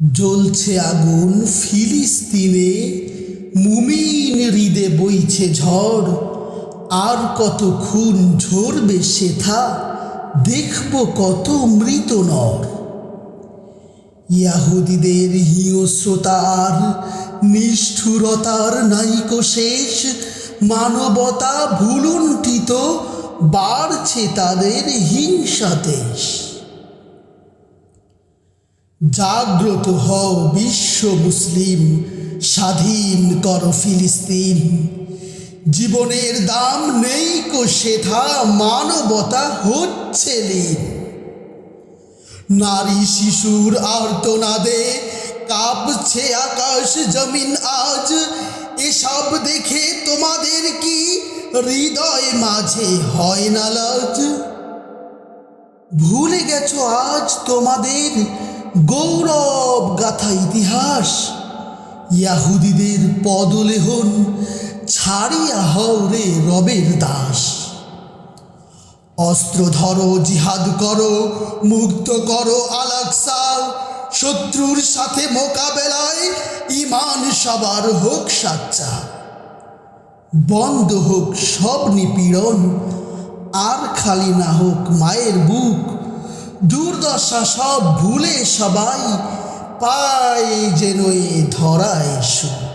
জ্বলছে আগুন, ফিলিস্তিনে মুমিন হৃদে বইছে ঝড়। আর কত খুন ঝরবে সেথা, দেখব কত মৃত নর। ইয়াহুদিদের হিংস্রতার, নিষ্ঠুরতার নাইকো শেষ, মানবতা ভুলুণ্ঠিত, বাড়ছে তাদের হিংসা দেশ জাগ্রত হও বিশ্ব মুসলিম, স্বাধীন কর ফিলিস্তিন। জীবনের দাম নেই কো সেথা মানবতা হচ্ছে নারী শিশুর আর্তনাদে কাঁপছে আকাশ জমিন আজ। এসব দেখে তোমাদের কি হৃদয় মাঝে হয় না লাজ? ভুলে গেছো আজ তোমাদের গৌরব গাথা ইতিহাস। ইয়াহুদিদের পদলেহন ছাড়িয়া হও রে রবের দাস। অস্ত্র ধরো, জিহাদ করো, মুক্ত করো আলাকসা শত্রুর সাথে মোকাবেলায় ইমান সবার হোক সাচ্চা। বন্ধ হোক সব নিপীড়ন, আর খালি না হোক মায়ের বুক। দুর্দশা সব ভুলে সবাই পায় যেন ধরায় সুখ।